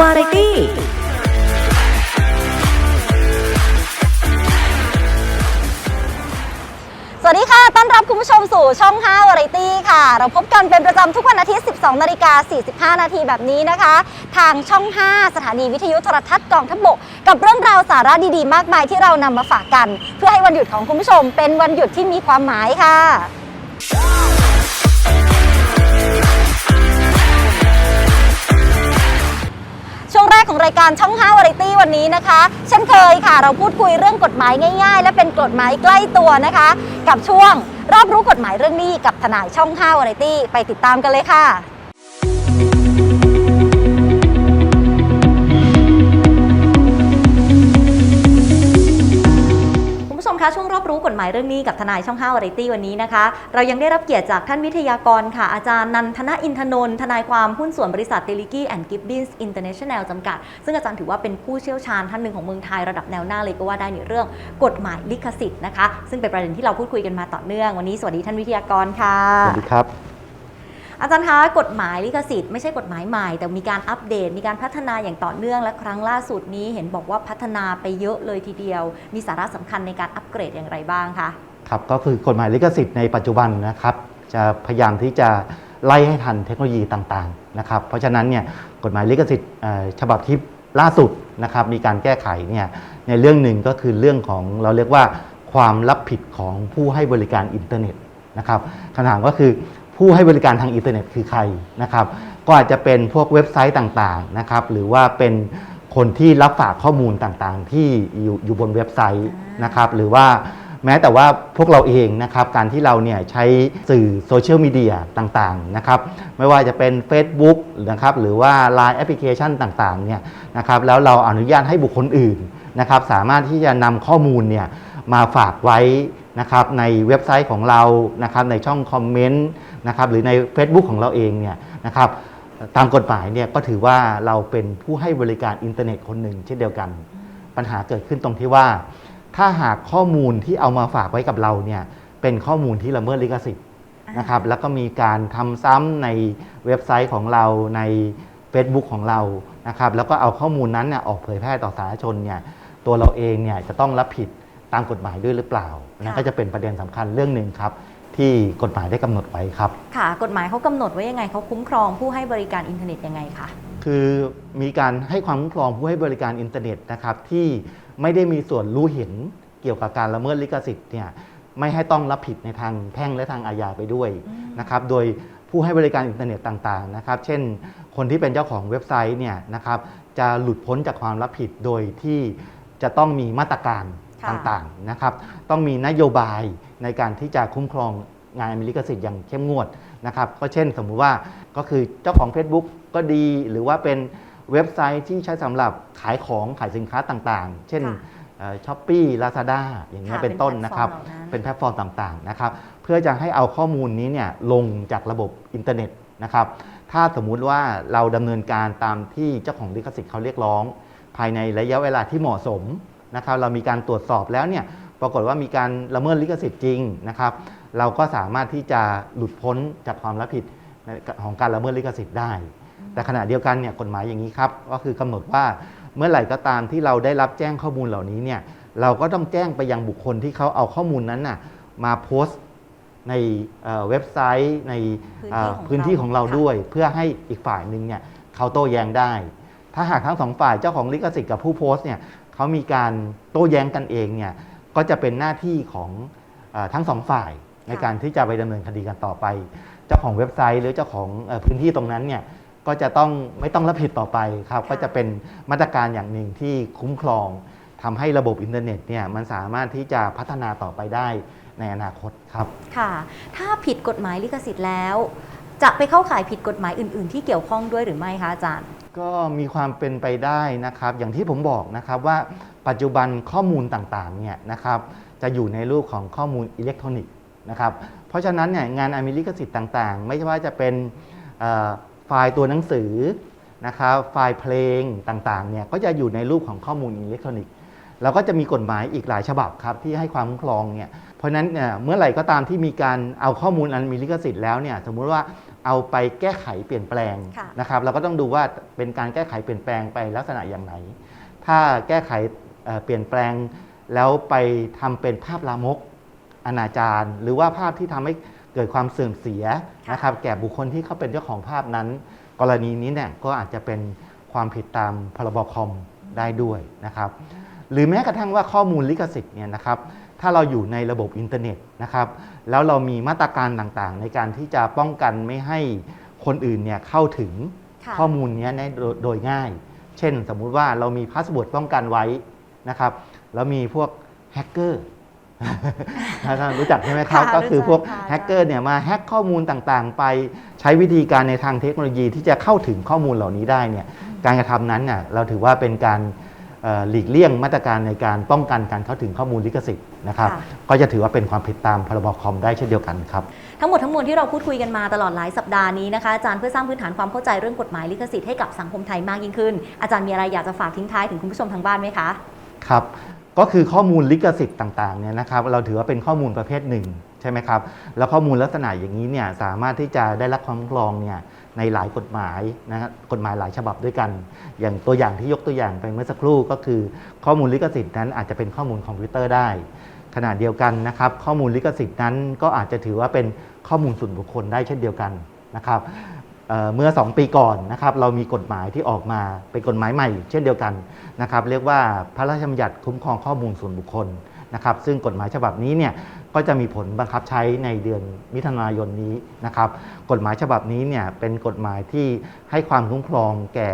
วาไรตี้สวัสดีค่ะ ต้อนรับคุณผู้ชมสู่ช่อง 5 วาไรตี้ค่ะ เราพบกันเป็นประจำทุกวันอาทิตย์ 12 นาฬิกา 45 นาทีแบบนี้นะคะ ทางช่อง 5 สถานีวิทยุโทรทัศน์กองทัพบก กับเรื่องราวสาระดีๆ มากมายที่เรานำมาฝากกัน เพื่อให้วันหยุดของคุณผู้ชมเป็นวันหยุดที่มีความหมายค่ะายการช่อง5วาไรตี้วันนี้นะคะเช่นเคยค่ะ เราพูดคุยเรื่องกฎหมายง่ายๆ และเป็นกฎหมายใกล้ตัวนะคะ กับช่วงรอบรู้กฎหมายเรื่องนี้กับทนายช่อง5วาไรตี้ไปติดตามกันเลยค่ะ คะช่วงรอบรู้กฎหมายเรื่องนี้กับทนายช่องข้าวาริตี้วันนี้นะคะ เรายังได้รับเกียรติจากท่านวิทยากรค่ะ อาจารย์นันทนอินทนนท์ทนายความหุ้นส่วนบริษัทเตลิกี้แอนด์กิฟบินส์อินเตอร์เนชั่นแนลจำกัด ซึ่งอาจารย์ถือว่าเป็นผู้เชี่ยวชาญท่านหนึ่งของเมืองไทยระดับแนวหน้าเลยก็ว่าได้ในเรื่องกฎหมายลิขสิทธิ์นะคะซึ่งเป็นประเด็นที่เราพูดคุยกันมาต่อเนื่อง วันนี้สวัสดีท่านวิทยากรค่ะสวัสดีครับ อาจารย์คะกฎหมายลิขสิทธิ์ไม่ใช่กฎหมายใหม่ แต่มีการอัปเดต มีการพัฒนาอย่างต่อเนื่องและครั้งล่าสุดนี้เห็นบอกว่าพัฒนาไปเยอะเลยทีเดียว มีสาระสำคัญในการอัปเกรดอย่างไรบ้างคะครับก็คือกฎหมายลิขสิทธิ์ในปัจจุบันนะครับ จะพยายามที่จะไล่ให้ทันเทคโนโลยีต่างๆนะครับ เพราะฉะนั้นเนี่ยกฎหมายลิขสิทธิ์ฉบับที่ล่าสุดนะครับมีการแก้ไขเนี่ยในเรื่องหนึ่งก็คือเรื่องของเราเรียกว่าความรับผิดของผู้ให้บริการอินเทอร์เน็ตนะครับคำถามก็คือ ผู้ให้บริการทางอินเทอร์เน็ตคือใครนะครับ ก็อาจจะเป็นพวกเว็บไซต์ต่างๆนะครับ หรือว่าเป็นคนที่รับฝากข้อมูลต่างๆ ที่อยู่อยู่บนเว็บไซต์นะครับ หรือว่าแม้แต่ว่าพวกเราเองนะครับ การที่เราเนี่ยใช้สื่อโซเชียลมีเดียต่างๆนะครับ ไม่ว่าจะเป็น Facebook นะครับ หรือว่า Line แอปพลิเคชันต่างๆเนี่ยนะครับ แล้วเราอนุญาตให้บุคคลอื่นนะครับ สามารถที่จะนำข้อมูลเนี่ยมาฝากไว้ นะครับในเว็บไซต์ของเรานะครับในช่องคอมเมนต์นะครับหรือใน Facebook ของเราเองเนี่ยนะครับตามกฎหมายเนี่ยก็ถือว่าเราเป็นผู้ให้บริการอินเทอร์เน็ตคนหนึ่งเช่นเดียวกัน ปัญหาเกิดขึ้นตรงที่ว่า ถ้าหากข้อมูลที่เอามาฝากไว้กับเราเนี่ยเป็นข้อมูลที่ละเมิดลิขสิทธิ์นะครับแล้วก็มีการทำซ้ำในเว็บไซต์ของเราใน Facebook ของเรานะครับแล้วก็เอาข้อมูลนั้นเนี่ยออกเผยแพร่ต่อสาธารณชนเนี่ยตัวเราเองเนี่ยจะต้องรับผิด ตามกฎหมายด้วยหรือเปล่านั่นก็จะเป็นประเด็นสำคัญเรื่องหนึ่งครับ ที่กฎหมายได้กำหนดไว้ครับ ค่ะ กฎหมายเขากำหนดไว้ยังไงเขาคุ้มครองผู้ให้บริการอินเทอร์เน็ตยังไงคะคือมีการให้ความคุ้มครองผู้ให้บริการอินเทอร์เน็ตนะครับที่ไม่ได้มีส่วนรู้เห็นเกี่ยวกับการละเมิดลิขสิทธิ์เนี่ยไม่ให้ต้องรับผิดในทางแพ่งและทางอาญาไปด้วยนะครับโดยผู้ให้บริการอินเทอร์เน็ตต่างๆนะครับ เช่น คนที่เป็นเจ้าของเว็บไซต์เนี่ยนะครับจะหลุดพ้นจากความรับผิดโดยที่จะต้องมีมาตรการค่ะ ต่างๆนะครับ ต้องมีนโยบายในการที่จะคุ้มครองงานลิขสิทธิ์อย่างเข้มงวดนะครับ ก็เช่นสมมุติว่าก็คือเจ้าของ Facebook ก็ดีหรือว่าเป็นเว็บไซต์ที่ใช้สำหรับขายของขายสินค้าต่างๆ เช่นค่ะช้อปปี้ลาซาด้าอย่างนี้ยค่ะเป็นต้นเป็นนะครับแพลตฟอร์มเหล่านั้นเป็นแพลตฟอร์มต่างๆนะครับ เพื่อจะให้เอาข้อมูลนี้เนี่ยลงจากระบบอินเทอร์เน็ตนะครับ ถ้าสมมุติว่าเราดำเนินการตามที่เจ้าของลิขสิทธิ์เขาเรียกร้อง ภายในระยะเวลาที่เหมาะสม นะครับเรามีการตรวจสอบแล้วเนี่ยปรากฏว่ามีการละเมิดลิขสิทธิ์จริงนะครับ เราก็สามารถที่จะหลุดพ้นจากความรับผิดในของการละเมิดลิขสิทธิ์ได้ แต่ขณะเดียวกันเนี่ยกฎหมายอย่างนี้ครับก็คือกำหนดว่าเมื่อไหร่ก็ตามที่เราได้รับแจ้งข้อมูลเหล่านี้เนี่ยเราก็ต้องแจ้งไปยังบุคคลที่เขาเอาข้อมูลนั้นน่ะมาโพสต์ในเอ่อเว็บไซต์ ในเอ่อพื้พื้นนที่ที่ขขอองงเราเราด้วย เพื่อให้อีกฝ่ายหนึ่งเนี่ยเขาโต้แย้งได้ ถ้าหากทั้งสองฝ่ายเจ้าของลิขสิทธิ์กับผู้โพสต์เนี่ย เขามีการโต้แย้งกันเองเนี่ยก็จะเป็นหน้าที่ของเออทั้งสองฝ่ายในการที่จะไปดำเนินคดีกันต่อไป เจ้าของเว็บไซต์หรือเจ้าของเอ่อพื้นที่ตรงนั้นเนี่ยก็จะต้องไม่ต้องรับผิดต่อไปครับ ก็จะเป็นมาตรการอย่างหนึ่งที่คุ้มครองทำให้ระบบอินเทอร์เน็ตเนี่ยมันสามารถที่จะพัฒนาต่อไปได้ในอนาคตครับ ค่ะ ถ้าผิดกฎหมายลิขสิทธิ์แล้ว จะไปเข้าข่ายผิดกฎหมายอื่น ๆ ที่เกี่ยวข้องด้วยหรือไม่คะอาจารย์ ก็มีความเป็นไปได้นะครับ อย่างที่ผมบอกนะครับว่าปัจจุบันข้อมูลต่างๆเนี่ยนะครับจะอยู่ในรูปของข้อมูลอิเล็กทรอนิกส์นะครับเพราะฉะนั้นเนี่ยงานอเมริกสิทธิ์ต่างๆ ไม่ว่าจะเป็นไฟล์ตัวหนังสือนะครับไฟล์เพลงต่างๆเนี่ยก็จะอยู่ในรูปของข้อมูลอิเล็กทรอนิกส์เราก็จะมีกฎหมายอีกหลายฉบับครับที่ให้ความคุ้มครองเนี่ยเพราะฉะนั้นเนี่ยเมื่อไหร่ก็ตามที่มีการเอาข้อมูลอันมีลิขสิทธิ์แล้วเนี่ยสมมุติว่า เอาไปแก้ไขเปลี่ยนแปลงค่ะ นะครับ เราก็ต้องดูว่าเป็นการแก้ไขเปลี่ยนแปลงไปลักษณะอย่างไหน ถ้าแก้ไขเอ่อเปลี่ยนแปลง แล้วไปทำเป็นภาพลามก อนาจารหรือว่าภาพที่ทำให้เกิดความเสื่อมเสียค่ะนะครับ แก่บุคคลที่เขาเป็นเจ้าของภาพนั้น กรณีนี้เนี่ยก็อาจจะเป็นความผิดตามพรบคอมได้ด้วยนะครับ หรือแม้กระทั่งว่าข้อมูลลิขสิทธิ์เนี่ยนะครับ ถ้าเราอยู่ในระบบอินเทอร์เน็ตนะครับ แล้วเรามีมาตรการต่างๆ ในการที่จะป้องกันไม่ให้คนอื่นเนี่ยเข้าถึงค่ะข้อมูลเนี้ยในโดยโดยง่าย เช่นสมมุติว่าเรามีพาสเวิร์ดป้องกันไว้นะครับ แล้วมีพวกแฮกเกอร์ถ้าท่านรู้จักใช่ไหมครับค่ะก็คือพวกรู้จักค่ะแฮกเกอร์เนี่ยมาแฮกข้อมูลต่างๆ ไปใช้วิธีการในทางเทคโนโลยีที่จะเข้าถึงข้อมูลเหล่านี้ได้เนี่ยการกระทำนั้นน่ะเราถือว่าเป็นการเอ่อหลีกเลี่ยงมาตรการในการป้องกันการเข้าถึงข้อมูลลิขสิทธิ์ นะครับค่ะ ก็จะถือว่าเป็นความผิดตามพรบคอมได้เช่นเดียวกันครับ ทั้งหมดทั้งมวลที่เราพูดคุยกันมาตลอดหลายสัปดาห์นี้นะคะอาจารย์เพื่อสร้างพื้นฐานความเข้าใจเรื่องกฎหมายลิขสิทธิ์ให้กับสังคมไทยมากยิ่งขึ้น อาจารย์มีอะไรอยากจะฝากทิ้งท้ายถึงคุณผู้ชมทางบ้านไหมคะ ครับ ก็คือข้อมูลลิขสิทธิ์ต่างๆเนี่ยนะครับเราถือว่าเป็นข้อมูลประเภทหนึ่งใช่ไหมครับแล้วข้อมูลลักษณะอย่างนี้เนี่ยสามารถที่จะได้รับความคุ้มครองเนี่ยในหลายกฎหมายนะครับกฎหมายหลายฉบับด้วยกัน อย่างตัวอย่างที่ยกตัวอย่างไปเมื่อสักครู่ก็คือ ข้อมูลลิขสิทธิ์นั้นอาจจะเป็นข้อมูลคอมพิวเตอร์ได้ ขณะเดียวกันนะครับข้อมูลลิขสิทธิ์นั้นก็อาจจะถือว่าเป็นข้อมูลส่วนบุคคลได้เช่นเดียวกันนะครับ เมื่อ 2 ปีก่อนนะครับเรามีกฎหมายที่ออกมาเป็นกฎหมายใหม่ เช่นเดียวกันนะครับเรียกว่าพระราชบัญญัติคุ้มครองข้อมูลส่วนบุคคลนะครับซึ่งกฎหมายฉบับนี้เนี่ยก็จะมีผลบังคับใช้ในเดือนมิถุนายนนี้นะครับกฎหมายฉบับนี้เนี่ยเป็นกฎหมายที่ให้ความคุ้มครองแก่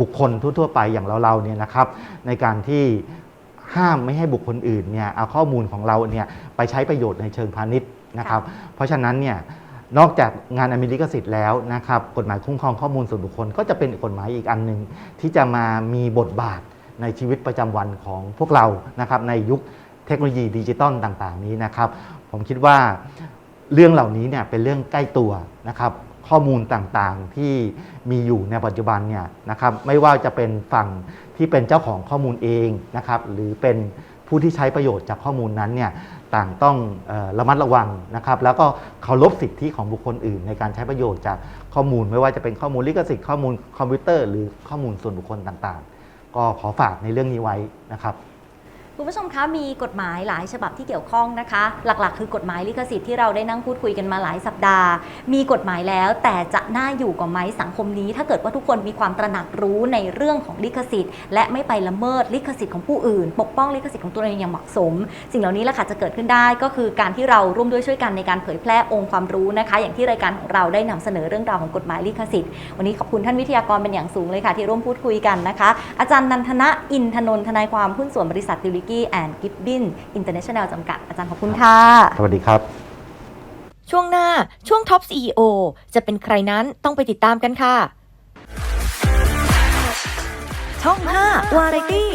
บุคคลทั่วๆไปอย่างเราๆเนี่ยนะครับในการที่ห้ามไม่ให้บุคคลอื่นเนี่ยเอาข้อมูลของเราเนี่ยไปใช้ประโยชน์ในเชิงพาณิชย์นะครับเพราะฉะนั้นเนี่ย นอกจากงานอเมริกสิทธิ์แล้วนะครับกฎหมายคุ้มครองข้อมูลส่วนบุคคล ก็จะเป็นกฎหมายอีกอันหนึ่งที่จะมามีบทบาทในชีวิตประจำวันของพวกเรานะครับในยุคเทคโนโลยีดิจิตอลต่างๆ นี้นะครับผมคิดว่าเรื่องเหล่านี้เนี่ยเป็นเรื่องใกล้ตัวนะครับข้อมูลต่างๆที่มีอยู่ในปัจจุบันเนี่ยนะครับไม่ว่าจะเป็นฝั่งที่เป็นเจ้าของข้อมูลเองนะครับหรือเป็น ผู้ที่ใช้ประโยชน์จากข้อมูลนั้นเนี่ยต่างต้องระมัดระวังนะครับแล้วก็เคารพสิทธิของบุคคลอื่น ในการใช้ประโยชน์จากข้อมูล ไม่ว่าจะเป็นข้อมูลลิขสิทธิ์ข้อมูลคอมพิวเตอร์หรือข้อมูลส่วนบุคคลต่างๆ ก็ขอฝากในเรื่องนี้ไว้นะครับ คุณผู้ชมคะมีกฎหมายหลายฉบับที่เกี่ยวข้องนะคะ หลักๆ คือกฎหมายลิขสิทธิ์ที่เราได้นั่งพูดคุยกันมาหลายสัปดาห์ มีกฎหมายแล้วแต่จะน่าอยู่กว่าไหมสังคมนี้ ถ้าเกิดว่าทุกคนมีความตระหนักรู้ในเรื่องของลิขสิทธิ์ และไม่ไปละเมิดลิขสิทธิ์ของผู้อื่น ปกป้องลิขสิทธิ์ของตัวเองอย่างเหมาะสม สิ่งเหล่านี้แหละค่ะจะเกิดขึ้นได้ก็คือการที่เราร่วมด้วยช่วยกันในการเผยแพร่องค์ความรู้นะคะ อย่างที่รายการของเราได้นำเสนอเรื่องราวของกฎหมายลิขสิทธิ์วันนี้ขอบคุณท่านวิทยากรเป็นอย่างสูงเลยค่ะ ที่ร่วมพูดคุยกันนะคะ อาจารย์นันทนะอินทนนทนายความหุ้นส่วนบริษัทติลิกี้แอนด์กิฟบินอินเตอร์เนชั่นแนลจำกัดอาจารย์ขอบคุณค่ะ สวัสดีครับ ช่วงหน้าช่วงท็อป CEO จะเป็นใครนั้นต้องไปติดตามกันค่ะ ช่อง 5 วาไรตี้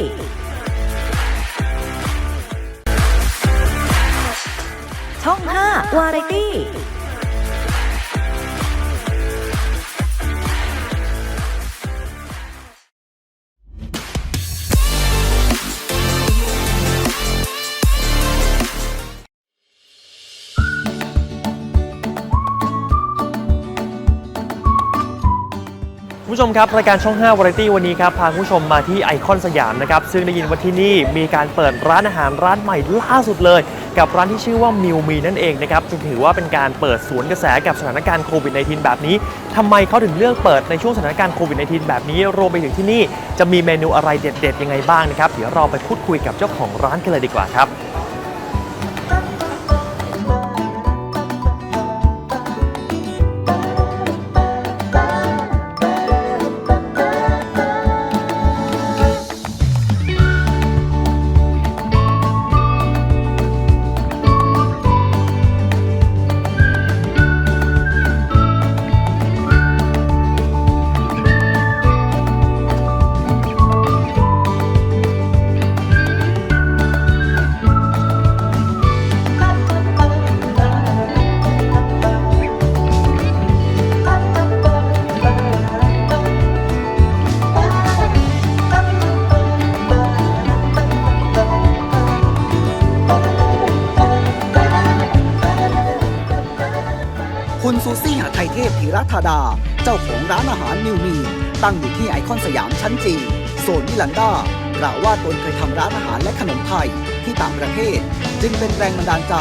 ช่อง 5 วาไรตี้ ผู้ชมครับ รายการช่อง5 Variety วันนี้ครับพาคุณผู้ชมมาที่ไอคอนสยามนะครับ ซึ่งได้ยินว่าที่นี่มีการเปิดร้านอาหารร้านใหม่ล่าสุดเลย กับร้านที่ชื่อว่ามิวมีนั่นเองนะครับจึงถือว่าเป็นการเปิดสวนกระแสกับสถานการณ์โควิด -19 แบบนี้ทำไมเขาถึงเลือกเปิดในช่วงสถานการณ์โควิด -19 แบบนี้ รวมไปถึงที่นี่จะมีเมนูอะไรเด็ด ๆ ยังไงบ้างนะครับเดี๋ยวเราไปพูดคุยกับเจ้าของร้านกันเลยดีกว่าครับ ธาดา เจ้าของร้านอาหารนิวมีตั้งอยู่ที่ไอคอนสยามชั้นจีโซนมิลันดากล่าวว่าตนเคยทำร้านอาหารและขนมไทยที่ต่างประเทศ จึงเป็นแรงบันดาลใจ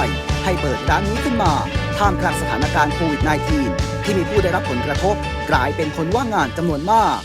ให้เปิดร้านนี้ขึ้นมา ท่ามกลางสถานการณ์โควิด -19 ที่มีผู้ได้รับผลกระทบ กลายเป็นคนว่างงานจำนวนมาก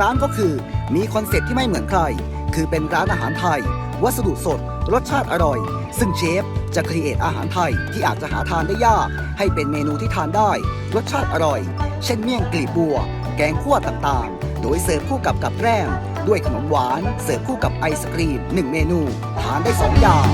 ร้านก็คือ มีคอนเซ็ปต์ที่ไม่เหมือนใคร คือเป็นร้านอาหารไทย วัสดุสด รสชาติอร่อย ซึ่งเชฟจะครีเอทอาหารไทยที่อาจจะหาทานได้ยาก ให้เป็นเมนูที่ทานได้ รสชาติอร่อย เช่นเมี่ยงกลีบบัว แกงคั่วต่างๆ โดยเสิร์ฟคู่กับกับแกล้มด้วยขนมหวาน เสิร์ฟคู่กับไอศกรีม 1 เมนู ทานได้ 2 อย่าง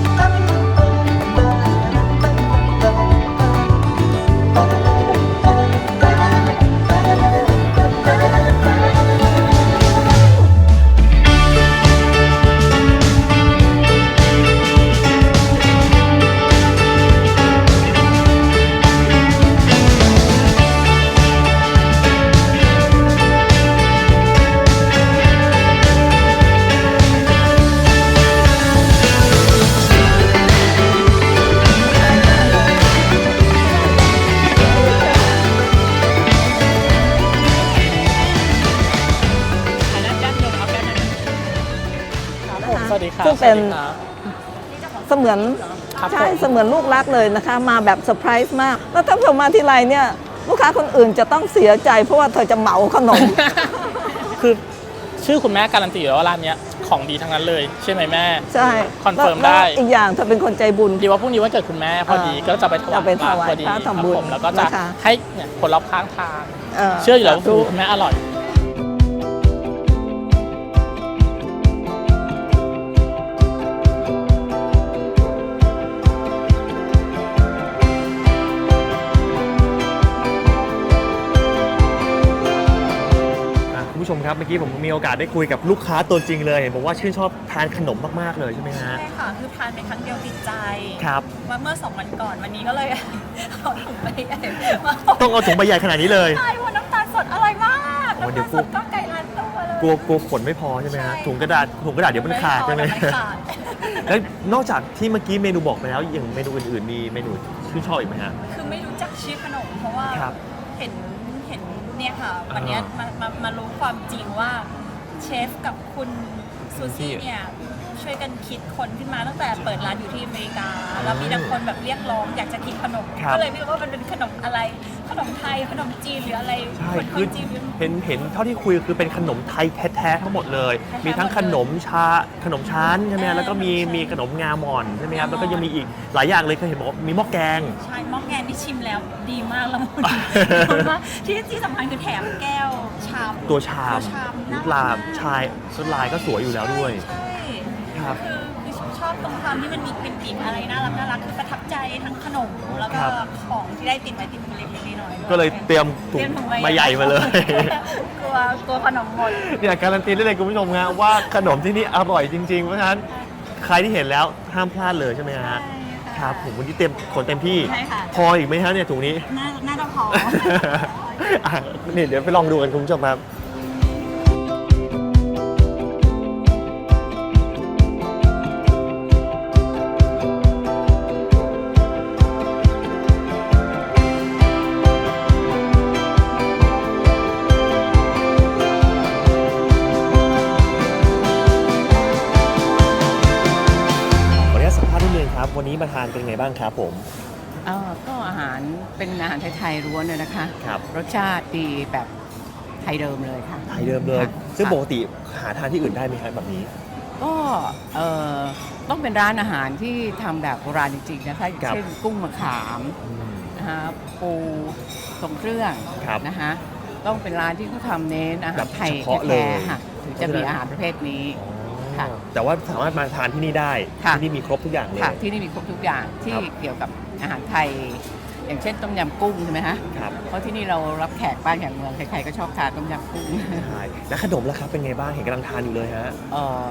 เป็นสวัสดีครับเสมือนครับใช่ผมเสมือนลูกรักเลยนะคะ มาแบบเซอร์ไพรส์มาก แล้วถ้าผมมาทีไรเนี่ยลูกค้าคนอื่นจะต้องเสียใจ เพราะว่าเธอจะเหมาขนม คือชื่อคุณแม่การันตีอยู่แล้วว่าร้านเนี้ยของดีทั้งนั้นเลย ใช่ไหมแม่ ใช่คอนเฟิร์มแล้วได้แล้วอีกอย่างเธอเป็นคนใจบุญดีว่าพรุ่งนี้วันเกิดคุณแม่พอดีเออก็จะไปถวายจะไปถวายพอดีพระทำบุญครับผมแล้วก็จะนะคะให้เนี่ยคนรอบข้างทานเชื่ออยู่แล้วว่าสาธุคุณแม่อร่อย ผู้ชมครับเมื่อกี้ผมมีโอกาสได้คุยกับลูกค้าตัวจริงเลยเห็นบอกว่าชื่นชอบทานขนมมากๆเลยใช่ไหมฮะ ใช่ค่ะ คือทานไปครั้งเดียวติดใจครับ ว่าเมื่อสองวันก่อนวันนี้ก็เลยเอาถุงไปใหญ่มาต้องเอาถุงใบใหญ่ขนาดนี้เลย ใช่เพราะน้ำตาลสดอร่อยมากโอ้น้ำเดี๋ตายวลกู สดก็ไก่ร้านตัวเลย กลัวกลัวขนไม่พอใช่ไหมฮะใช่ ถุงกระดาษถุงกระดาษเดี๋ยวมันขาดใช่ไหมไม่ขาด แล้วนอกจากที่เมื่อกี้เมนูบอกไปแล้วอย่างเมนูอื่นๆมีเมนูชื่นชอบอีกไหมฮะ คือไม่รู้จักชื่อขนมเพราะว่าครับ เห็น เห็นเนี่ยค่ะ วันเนี้ยอ่ามามามารู้ความจริงว่าเชฟกับคุณซูซี่ซูซี่เนี่ยช่วยกันคิดคนขึ้นมาตั้งแต่เปิดร้านอยู่ที่อเมริกา แล้วมีแต่คนแบบเรียกร้องอยากจะกินขนม ครับ ก็เลยไม่รู้ว่ามันเป็นขนมอะไร ขนมไทยขนมจีนหรืออะไรใช่คนคคือนจีนหรือเห็นเห็นเท่าที่คุยคือเป็นขนมไทยแท้ๆทั้งหมดเลยแท้ๆมีทั้งหมดเลยขนมชาขนมชั้นใช่ไหมฮะเออแล้วก็มีใช่มีขนมงาหม่อนใช่ไหมครับงาหม่อนแล้วก็ยังมีอีกหลายอย่างเลยเคยเห็นบอกว่ามีหม้อแกง ใช่หม้อแกงนี่ชิมแล้วดีมากละมุนละมุนมากที่ที่สำคัญคือแถมแก้วชามตัวชามตัวชามน่าลารับกมากชายชุดลายก็สวยอยู่แล้วด้วย ใช่ครับ คือคือชอบ ตรงความที่มันมีกลิ่นๆอะไรน่ารักน่ารักคือประทับใจทั้งขนมแล้วก็ครับของที่ได้ติดไม้ติดมือเล็กๆน้อยๆก็เลยเตรียมถุเตงรียมถุงมาใหญ่มาเลยกลัวกลัวขนมหมดเนี่ยการันตีได้เลยคุณผู้ชมฮะว่าขนมที่นี่อร่อยจริงๆเพราะฉะนั้นใครที่เห็นแล้วห้ามพลาดเลยใช่ไหมฮะใช่ค่ะครับผมวันนี้เต็มขนเต็มที่ใช่ค่ะพออีกไหมฮะเนี่ยถุงนี้น่าน่าจะพออะนี่เดี๋ยวไปลองดูกันคุณผู้ชมครับ เป็นไงบ้างครับผมเอ่อก็อาหารเป็นอาหารไทยๆล้วนเลยนะคะ ครับรสชาติดีแบบไทยเดิมเลยค่ะ ไทยเดิมเลย ค่ะซึ่งค่ะ ปกติหาทานที่อื่นได้ไหมครับแบบนี้ ก็เอ่อต้องเป็นร้านอาหารที่ทำแบบโบราณจริงๆนะคะครับ เช่นกุ้งมะขามอืมอ่นะคะปูทรงเครื่องครับ นะคะต้องเป็นร้านที่เขาทำเน้นอาหารไทยแบบเฉพาะเลย แท้ๆค่ะถึงจะมีอาหารประเภทนี้ ค่ะ แต่ว่าสามารถมาทานที่นี่ได้ ค่ะ ที่นี่มีครบทุกอย่างเลย ค่ะ ที่นี่มีครบทุกอย่างที่ครับ เกี่ยวกับอาหารไทย อย่างเช่นต้มยำกุ้งใช่ไหมคะครับเพราะที่นี่เรารับแขกบ้านอย่างเมืองใครๆก็ชอบทานต้มยำกุ้งใช่แล้วขนมล่ะครับเป็นไงบ้างเห็นกำลังทานอยู่เลยฮะ เออ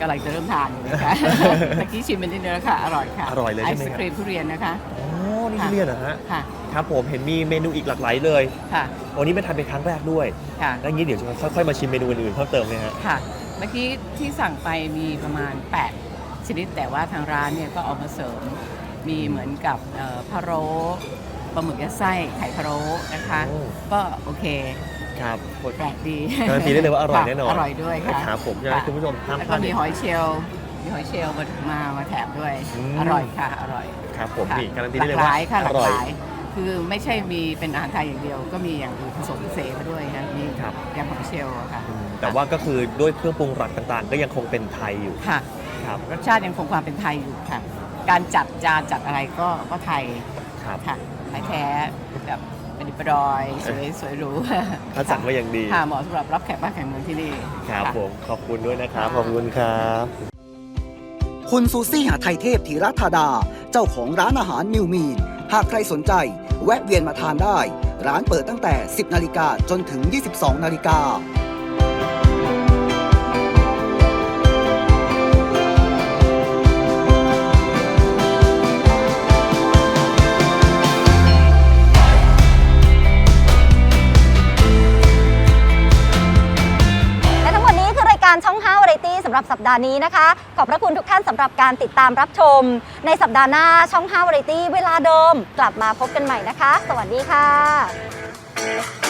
กำลังจะเริ่มทานอยู่เลยค่ะเมื่อกี้ชิมเป็นนิดนึงแล้วค่ะ อร่อยค่ะอร่อยเลยไอใช่ไหมศครับครีมทุเรียนนะคะอ๋อนี่ทุเรียนเหรอฮะค่ะครับผมเห็นมีเมนูอีกหลากหลายเลย ค่ะวันนี้มาทานเป็นครั้งแรกด้วยค่ะ แล้วงี้เดี๋ยวจะค่อยๆมาชิมเมนูอื่นๆเพิ่มเติมเลยฮะ ค่ะ เมื่อกี้ที่สั่งไปมีประมาณ 8 ชนิดแต่ว่าทางร้านเนี่ยก็เอามาเสริม มีเหมือนกับเอ่อพะโล้ปลาหมึกยัดไส้ไข่พะโล้นะคะ โอ้ ก็โอเคครับ แปลกดีการันตีได้เลยว่าอร่อยค่ะแน่นอน อร่อยด้วยค่ะครับผมฉะนั้นค่ะคุณผู้ชมห้ามแล้วพก็ลาดมีเด็ด หอยเชลล์มีหอยเชลล์มามามาแถมด้วย อืม อร่อยค่ะ อร่อย ครับผมค่ะนี่การันตีหได้ลาเลยกหว่าลายค่ะหอลากร่อยหลาย คือไม่ใช่มีเป็นอาหารไทยอย่างเดียว ก็มีอย่างอื่นผสมพิเศษมาด้วยนะมีครับยำหอยเชลล์อะค่ะ อืม แต่ว่าก็คือด้วยเครื่องปรุงหลักต่างๆ ก็ยังคงเป็นไทยอยู่ค่ะ ครับรสชาติยังคงความเป็นไทยอยู่ค่ะ การจัดจานจัดอะไรก็ก็ไทยครับค่ะไทยแท้แบบประดิษฐ์ประดอยสวยสวยหรูคัดสรรมาอย่างดีค่ะเหมาะสำหรับรับแขกบ้านแขกเมืองที่นี่ครับะผมขอบคุณด้วยนะครับค่ะขอบคุณครับ คุณซูซี่หาไทยเทพธีรธาดา เจ้าของร้านอาหารมิวมีน หากใครสนใจ แวะเวียนมาทานได้ ร้านเปิดตั้งแต่ 10 นาฬิกาจนถึง 22 นาฬิกา ปดาห์นี้นะคะ ขอบพระคุณทุกท่านสำหรับการติดตามรับชม ในสัปดาห์หน้าช่อง5วาไรตี้เวลาเดิม กลับมาพบกันใหม่นะคะ สวัสดีค่ะ